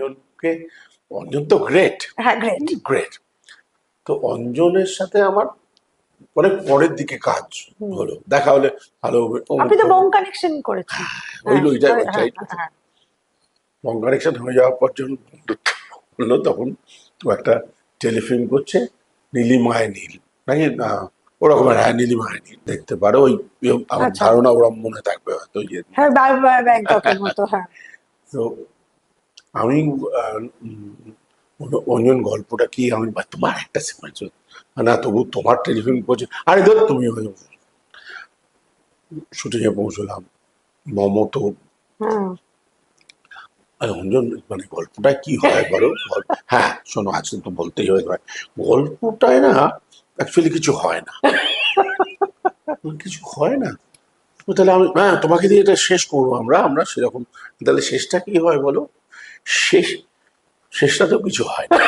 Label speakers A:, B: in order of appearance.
A: অঞ্জনকে অঞ্জন তো গ্রেট
B: হ্যাঁ great
A: great তো অঞ্জনের সাথে আমার অনেক পরের দিকে কাজ হলো। দেখা হলে ভালো
B: আপনি তো বং কানেকশন করেছেন।
A: ওই ওইটা
B: হ্যাঁ,
A: ওইটাই
B: হ্যাঁ, হ্যাঁ।
A: কানেকশন হয়ে যাওয়ার পর যখন হলো তখন ও একটা টেলিফিল্ম করছে নীলিমায় নীল। নাকি? না ওরকম হ্যাঁ নীলিমায় নীল। দেখতে পারো ওই ওই আমার
B: আচ্ছা।
A: ধারণা ওরা মনে থাকবে হয়তো যে
B: হ্যাঁ বারবার ব্যাংককের মতো হ্যাঁ।
A: তো আমি অঞ্জন গল্পটা কি আমি তোমার একটা সিনেমা না তবু তোমার টেলিফিল্ম করছে আরে ধর তুমি শুটিংয়ে পৌঁছলাম। মমতো আরে অঞ্জন মানে গল্পটা কি হয় বলো? হ্যাঁ শোনো আজকে তো বলতেই হয় ভাই গল্পটায় না অ্যাকচুয়ালি কিছু হয় না। কিছু হয় না। তাহলে আমি হ্যাঁ তোমাকে দিয়ে এটা শেষ করব আমরা আমরা সেরকম তাহলে শেষটা কি হয় বলো? শেষ শেষটা তো কিছু হয় না।